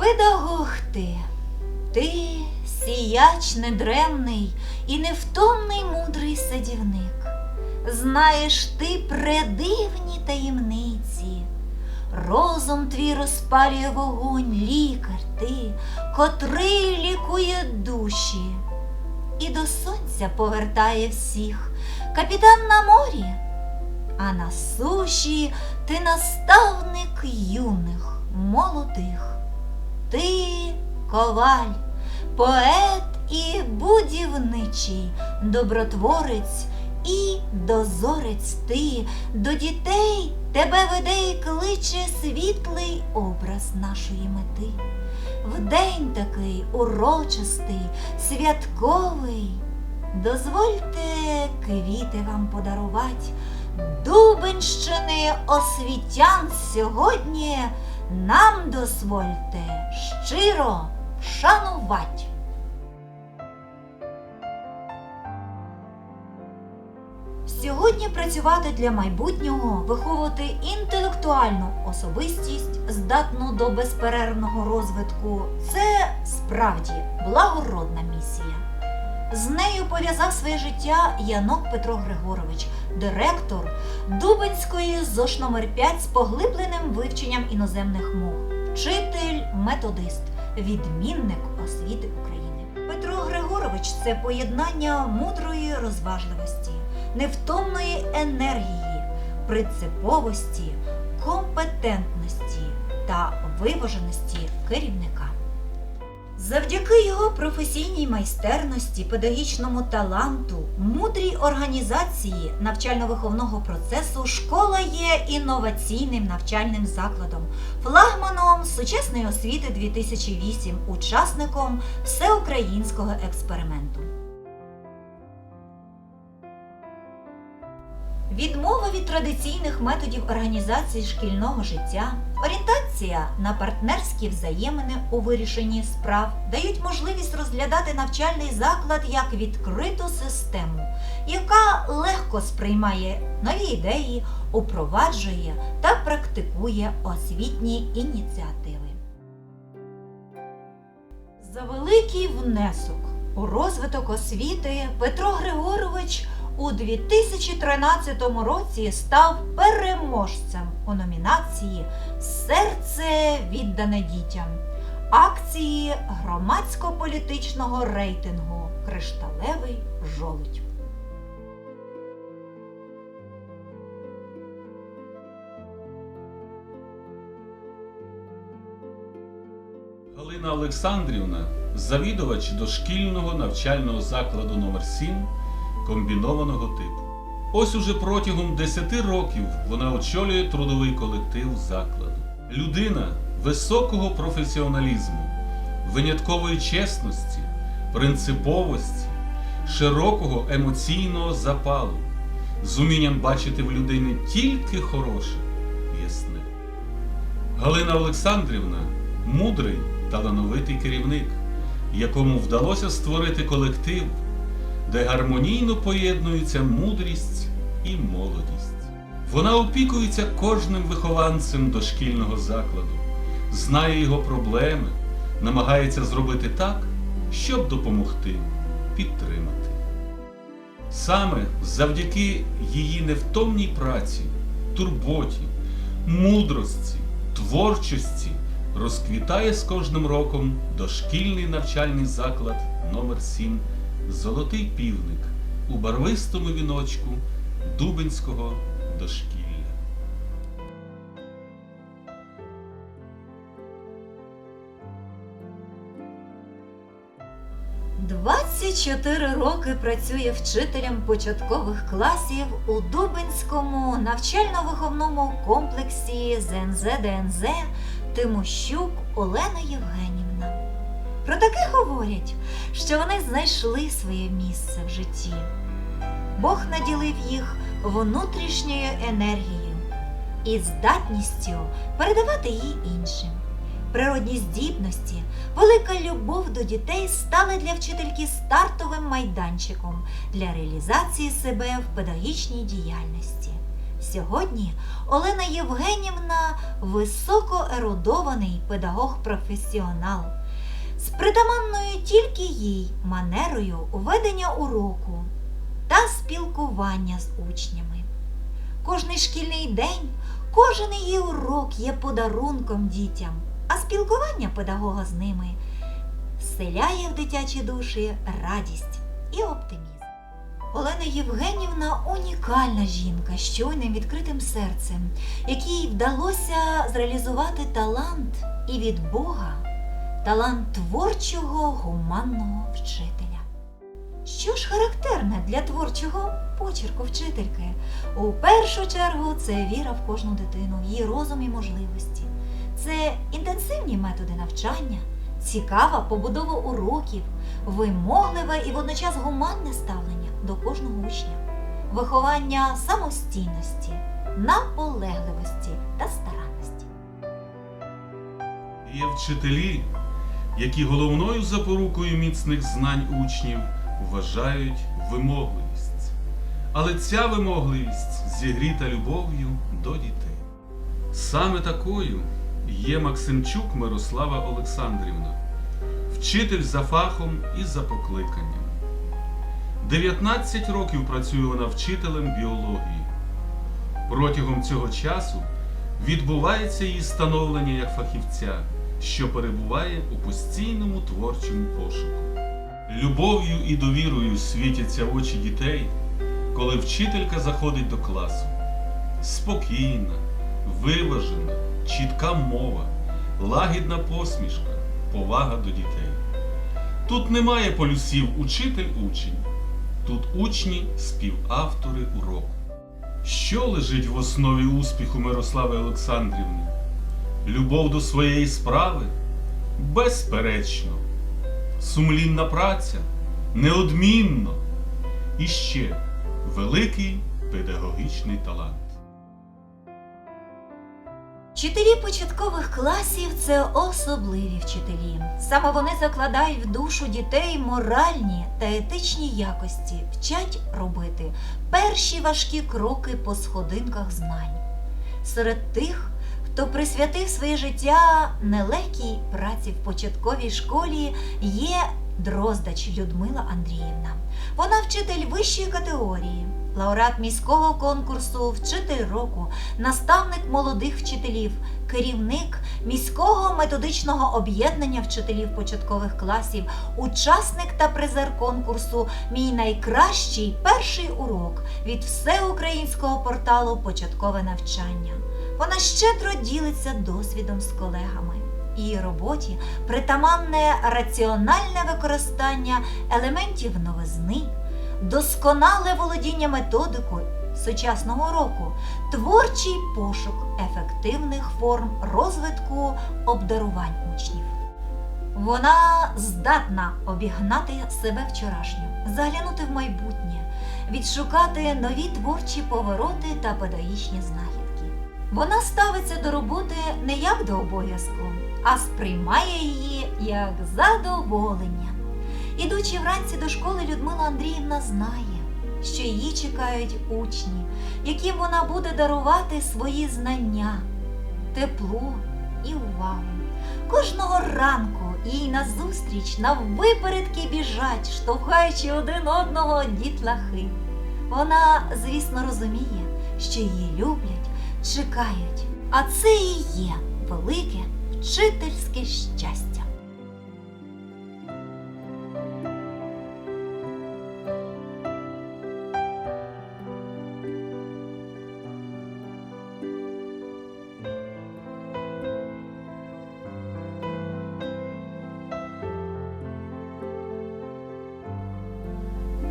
Педагог ти, ти сіяч недремний і невтомний мудрий садівник. Знаєш ти предивні таємниці. Розум твій розпалює вогонь, лікар ти, котрий лікує душі. І до сонця повертає всіх капітан на морі, а на суші ти наставник юних, молодих. Ти коваль, поет і будівничий, добротворець і дозорець ти до дітей тебе веде і кличе світлий образ нашої мети. В день такий урочистий, святковий, дозвольте квіти вам подарувати. Дубенщини освітян сьогодні нам дозвольте щиро шанувати. Сьогодні працювати для майбутнього, виховувати інтелектуальну особистість, здатну до безперервного розвитку це справді благородна місія. З нею пов'язав своє життя Янок Петро Григорович, директор Дубенської ЗОШ номер 5 з поглибленим вивченням іноземних мов, вчитель, методист, відмінник освіти України. Петро Григорович це поєднання мудрої розважливості, невтомної енергії, принциповості, компетентності та виваженості керівника. Завдяки його професійній майстерності, педагогічному таланту, мудрій організації навчально-виховного процесу школа є інноваційним навчальним закладом, флагманом сучасної освіти 2008, учасником всеукраїнського експерименту. Відмова від традиційних методів організації шкільного життя, орієнтація на партнерські взаємини у вирішенні справ дають можливість розглядати навчальний заклад як відкриту систему, яка легко сприймає нові ідеї, упроваджує та практикує освітні ініціативи. За великий внесок у розвиток освіти Петро Григорович у 2013 році став переможцем у номінації Серце віддане дітям акції громадсько-політичного рейтингу Кришталевий жолудь. Галина Олександрівна завідувач дошкільного навчального закладу номер 7 комбінованого типу. Ось уже протягом 10 років вона очолює трудовий колектив закладу. Людина високого професіоналізму, виняткової чесності, принциповості, широкого емоційного запалу, з умінням бачити в людині тільки хороше, ясне. Галина Олександрівна мудрий талановитий керівник, якому вдалося створити колектив, де гармонійно поєднуються мудрість і молодість. Вона опікується кожним вихованцем дошкільного закладу, знає його проблеми, намагається зробити так, щоб допомогти, підтримати. Саме завдяки її невтомній праці, турботі, мудрості, творчості розквітає з кожним роком дошкільний навчальний заклад номер 7 Золотий півник у барвистому віночку Дубинського дошкілля. – 24 роки працює вчителем початкових класів у Дубинському навчально-виховному комплексі ЗНЗ ДНЗ Тимощук Олена Євгенівна. Про таких говорять, що вони знайшли своє місце в житті. Бог наділив їх внутрішньою енергією і здатністю передавати її іншим. Природні здібності, велика любов до дітей стали для вчительки стартовим майданчиком для реалізації себе в педагогічній діяльності. Сьогодні Олена Євгенівна високоерудований педагог-професіонал з притаманною тільки їй манерою ведення уроку та спілкування з учнями. Кожний шкільний день, кожен її урок є подарунком дітям, а спілкування педагога з ними вселяє в дитячі душі радість і оптимізм. Олена Євгенівна унікальна жінка з щойним відкритим серцем, якій вдалося зреалізувати талант і від Бога, талант творчого гуманного вчителя. Що ж характерне для творчого почерку вчительки? У першу чергу це віра в кожну дитину, її розум і можливості. Це інтенсивні методи навчання, цікава побудова уроків, вимогливе і водночас гуманне ставлення до кожного учня, виховання самостійності, наполегливості та старанності. Є вчителі, які головною запорукою міцних знань учнів вважають вимогливість. Але ця вимогливість зігріта любов'ю до дітей. Саме такою є Максимчук Мирослава Олександрівна, вчитель за фахом і за покликанням. 19 років працює вона вчителем біології. Протягом цього часу відбувається її становлення як фахівця, що перебуває у постійному творчому пошуку. Любов'ю і довірою світяться очі дітей, коли вчителька заходить до класу. Спокійна, виважена, чітка мова, лагідна посмішка, повага до дітей. Тут немає полюсів учитель-учень, тут учні співавтори уроку. Що лежить в основі успіху Мирослави Олександрівни? Любов до своєї справи? Безперечно. Сумлінна праця? Неодмінно. І ще великий педагогічний талант. Вчителі початкових класів це особливі вчителі. Саме вони закладають в душу дітей моральні та етичні якості, вчать робити перші важкі кроки по сходинках знань. Серед тих, хто присвятив своє життя нелегкій праці в початковій школі, є Дроздач Людмила Андріївна. Вона вчитель вищої категорії, лауреат міського конкурсу Вчитель року, наставник молодих вчителів, керівник міського методичного об'єднання вчителів початкових класів, учасник та призер конкурсу Мій найкращий перший урок від всеукраїнського порталу Початкове навчання. Вона щедро ділиться досвідом з колегами. Її роботі притаманне раціональне використання елементів новизни, досконале володіння методикою сучасного року, творчий пошук ефективних форм розвитку обдарувань учнів. Вона здатна обігнати себе вчорашню, заглянути в майбутнє, відшукати нові творчі повороти та педагогічні знахідки. Вона ставиться до роботи не як до обов'язку, а сприймає її як задоволення. Ідучи вранці до школи, Людмила Андріївна знає, що її чекають учні, яким вона буде дарувати свої знання, тепло і увагу. Кожного ранку їй назустріч наввипередки біжать, штовхаючи один одного дітлахи. Вона, звісно, розуміє, що її люблять, чекають, а це і є велике вчительське щастя.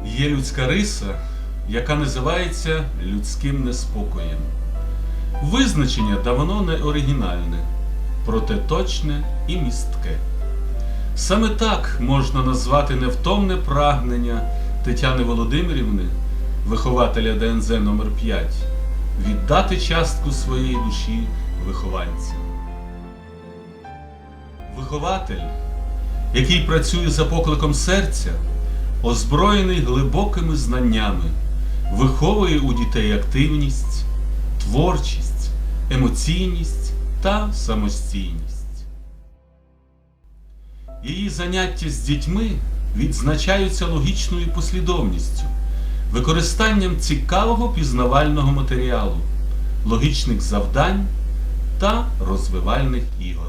Є людська риса, яка називається людським неспокоєм. Визначення давно не оригінальне, проте точне і містке. Саме так можна назвати невтомне прагнення Тетяни Володимирівни, вихователя ДНЗ номер 5 віддати частку своєї душі вихованцям. Вихователь, який працює за покликом серця, озброєний глибокими знаннями, виховує у дітей активність, творчість, емоційність та самостійність. Її заняття з дітьми відзначаються логічною послідовністю, використанням цікавого пізнавального матеріалу, логічних завдань та розвивальних ігор. –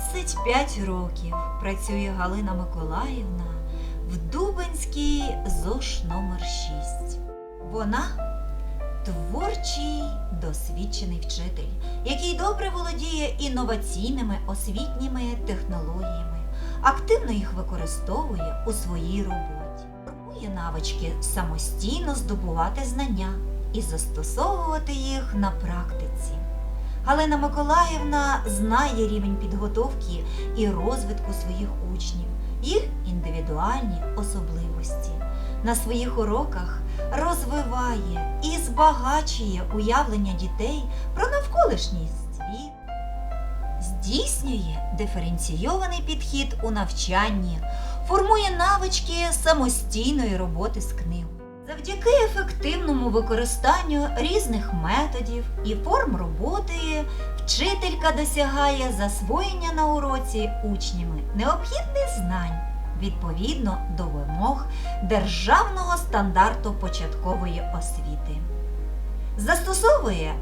25 років працює Галина Миколаївна в Дубенській ЗОШ номер 6. Вона творчий досвідчений вчитель, який добре володіє інноваційними освітніми технологіями, активно їх використовує у своїй роботі, формує навички самостійно здобувати знання і застосовувати їх на практиці. Галина Миколаївна знає рівень підготовки і розвитку своїх учнів, їх індивідуальні особливості. На своїх уроках розвиває і збагачує уявлення дітей про навколишній світ, здійснює диференційований підхід у навчанні, формує навички самостійної роботи з книгою. Завдяки ефективному використанню різних методів і форм роботи вчителька досягає засвоєння на уроці учнями необхідних знань відповідно до вимог державного стандарту початкової освіти. Застосовує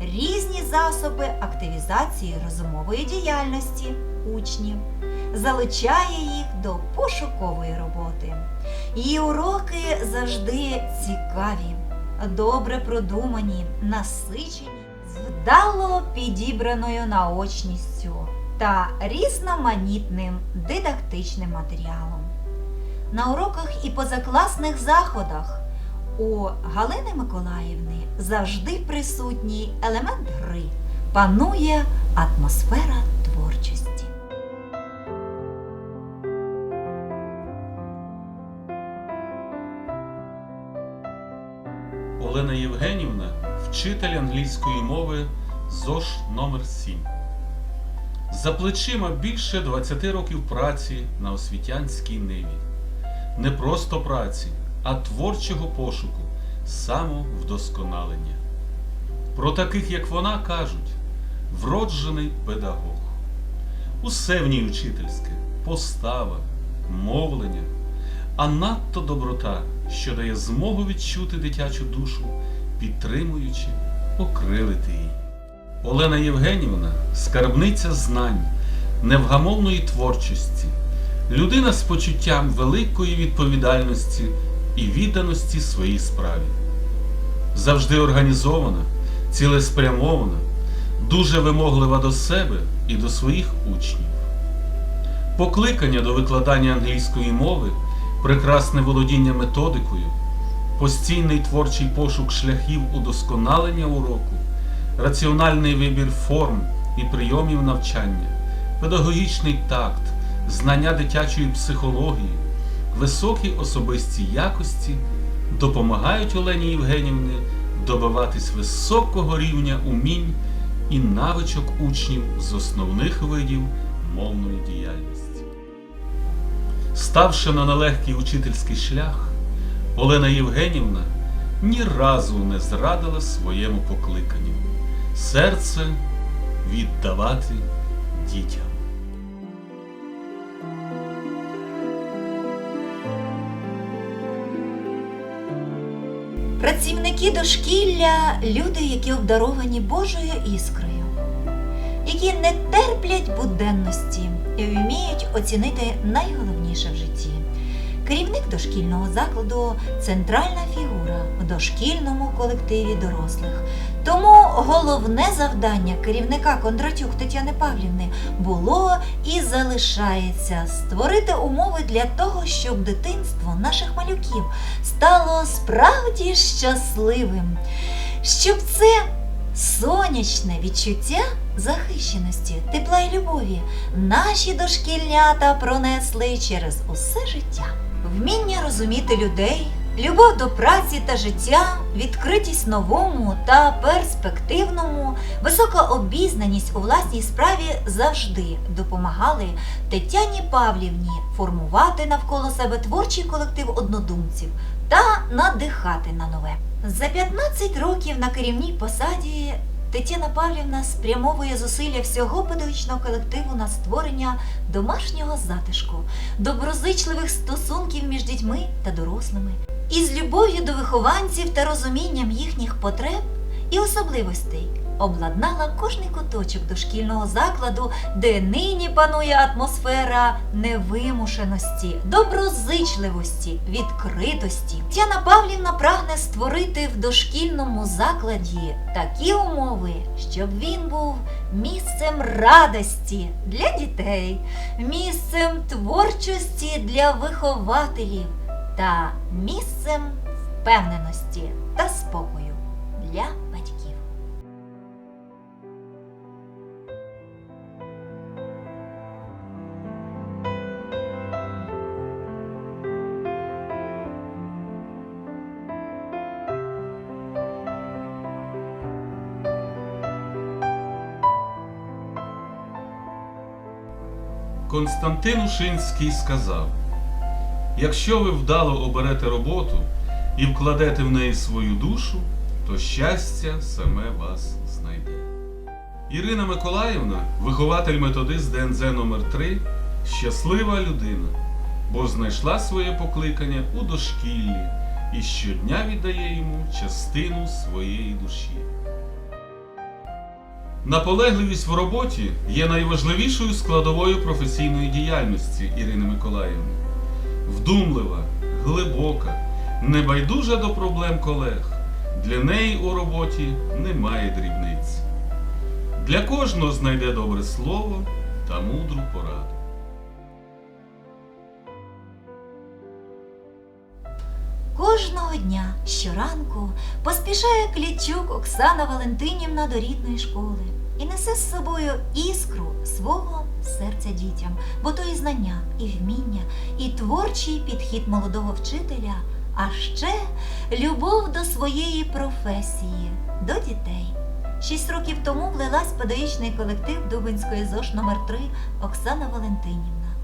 різні засоби активізації розумової діяльності учнів, залучає їх до пошукової роботи. Її уроки завжди цікаві, добре продумані, насичені, вдало підібраною наочністю та різноманітним дидактичним матеріалом. На уроках і позакласних заходах у Галини Миколаївни завжди присутній елемент гри, панує атмосфера вчитель англійської мови ЗОШ номер 7 За плечима більше 20 років праці на освітянській ниві. Не просто праці, а творчого пошуку, самовдосконалення. Про таких, як вона, кажуть, вроджений педагог. Усе в ній учительське, постава, мовлення, а надто доброта, що дає змогу відчути дитячу душу, підтримуючи, окрилити її. Олена Євгенівна скарбниця знань, невгамовної творчості, людина з почуттям великої відповідальності і відданості своїй справі. Завжди організована, цілеспрямована, дуже вимоглива до себе і до своїх учнів. Покликання до викладання англійської мови, прекрасне володіння методикою, постійний творчий пошук шляхів удосконалення уроку, раціональний вибір форм і прийомів навчання, педагогічний такт, знання дитячої психології, високі особисті якості допомагають Олені Євгенівні добиватись високого рівня умінь і навичок учнів з основних видів мовної діяльності. Ставши на нелегкий учительський шлях, Олена Євгенівна ні разу не зрадила своєму покликанню серце віддавати дітям. Працівники дошкілля люди, які обдаровані Божою іскрою, які не терплять буденності і вміють оцінити найголовніше в житті. Керівник дошкільного закладу центральна фігура в дошкільному колективі дорослих. Тому головне завдання керівника Кондратюк Тетяни Павлівни було і залишається створити умови для того, щоб дитинство наших малюків стало справді щасливим, щоб це сонячне відчуття захищеності, тепла і любові наші дошкільнята пронесли через усе життя. Вміння розуміти людей, Любов до праці та життя, відкритість новому та перспективному, висока обізнаність у власній справі завжди допомагали Тетяні Павлівні формувати навколо себе творчий колектив однодумців та надихати на нове. За 15 років на керівній посаді Тетяна Павлівна спрямовує зусилля всього педагогічного колективу на створення домашнього затишку, доброзичливих стосунків між дітьми та дорослими, із любов'ю до вихованців та розумінням їхніх потреб і особливостей обладнала кожний куточок дошкільного закладу, де нині панує атмосфера невимушеності, доброзичливості, відкритості. Тяна Павлівна прагне створити в дошкільному закладі такі умови, щоб він був місцем радості для дітей, місцем творчості для вихователів та місцем впевненості та спокою для Константин Ушинський сказав: Якщо ви вдало оберете роботу і вкладете в неї свою душу, то щастя саме вас знайде. Ірина Миколаївна, вихователь методист ДНЗ номер 3 щаслива людина, бо знайшла своє покликання у дошкіллі і щодня віддає йому частину своєї душі. Наполегливість в роботі є найважливішою складовою професійної діяльності Ірини Миколаївни. Вдумлива, глибока, небайдужа до проблем колег. Для неї у роботі немає дрібниць. Для кожного знайде добре слово та мудру пораду. Кожного дня щоранку поспішає Клічук Оксана Валентинівна до рідної школи і несе з собою іскру свого серця дітям, бо то і знання, і вміння, і творчий підхід молодого вчителя, а ще любов до своєї професії, до дітей. Шість років тому влилась педагогічний колектив Дубинської ЗОЖ номер 3 Оксана Валентинівна.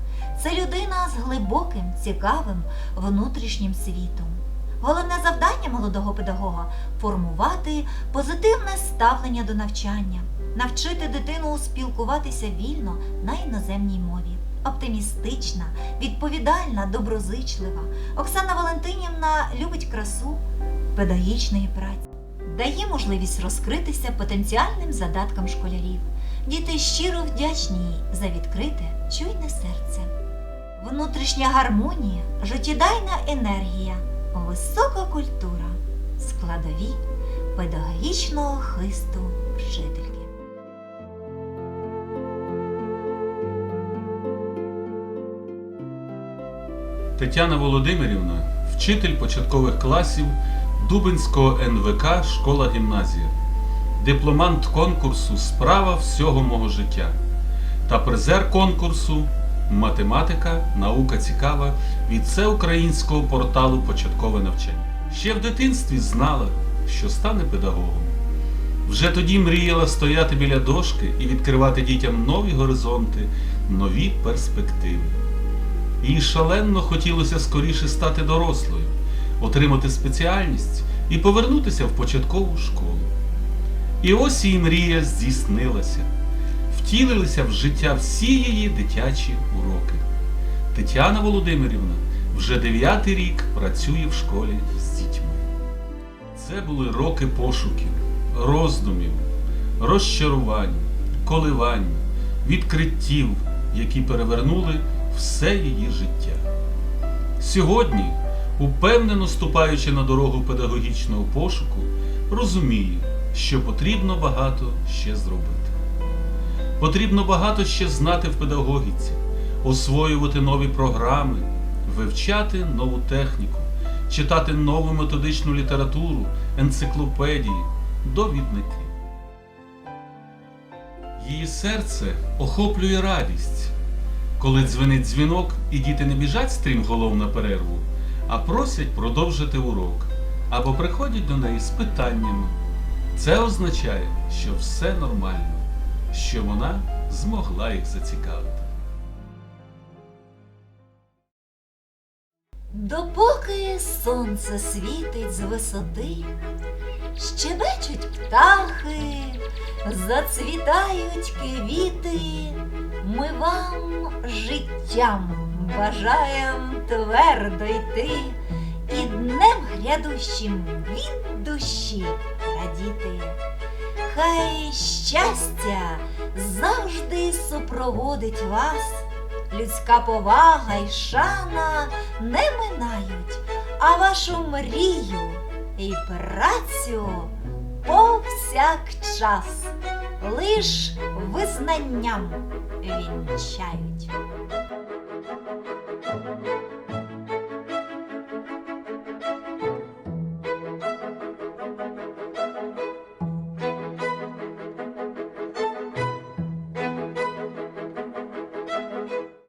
Це людина з глибоким, цікавим внутрішнім світом. Головне завдання молодого педагога формувати позитивне ставлення до навчання, навчити дитину спілкуватися вільно на іноземній мові. Оптимістична, відповідальна, доброзичлива. Оксана Валентинівна любить красу педагогічної праці, дає можливість розкритися потенціальним задаткам школярів. Діти щиро вдячні їй за відкрите, чуйне серце. Внутрішня гармонія, життєдайна енергія, висока культура, складові педагогічного хисту вчительки. Тетяна Володимирівна, вчитель початкових класів Дубинського НВК Школа гімназія, дипломант конкурсу Справа всього мого життя та призер конкурсу Математика, наука цікава від всеукраїнського порталу Початкове навчання. Ще в дитинстві знала, що стане педагогом. Вже тоді мріяла стояти біля дошки і відкривати дітям нові горизонти, нові перспективи. Їй шалено хотілося скоріше стати дорослою, отримати спеціальність і повернутися в початкову школу. І ось її мрія здійснилася. Втілилися в життя всі її дитячі уроки. Тетяна Володимирівна вже дев'ятий рік працює в школі з дітьми. Це були роки пошуків, роздумів, розчарувань, коливань, відкриттів, які перевернули все її життя. Сьогодні, упевнено ступаючи на дорогу педагогічного пошуку, розуміє, що потрібно багато ще зробити. Потрібно багато ще знати в педагогіці, освоювати нові програми, вивчати нову техніку, читати нову методичну літературу, енциклопедії, довідники. Її серце охоплює радість, коли дзвенить дзвінок і діти не біжать стрімголов на перерву, а просять продовжити урок або приходять до неї з питаннями. Це означає, що все нормально, що вона змогла їх зацікавити. Допоки сонце світить з висоти, щебечуть птахи, зацвітають квіти, ми вам життям бажаєм твердо йти і днем грядущим від душі радіти. Хай щастя завжди супроводить вас людська повага й шана не минають, а вашу мрію і працю повсякчас лиш визнанням вінчають.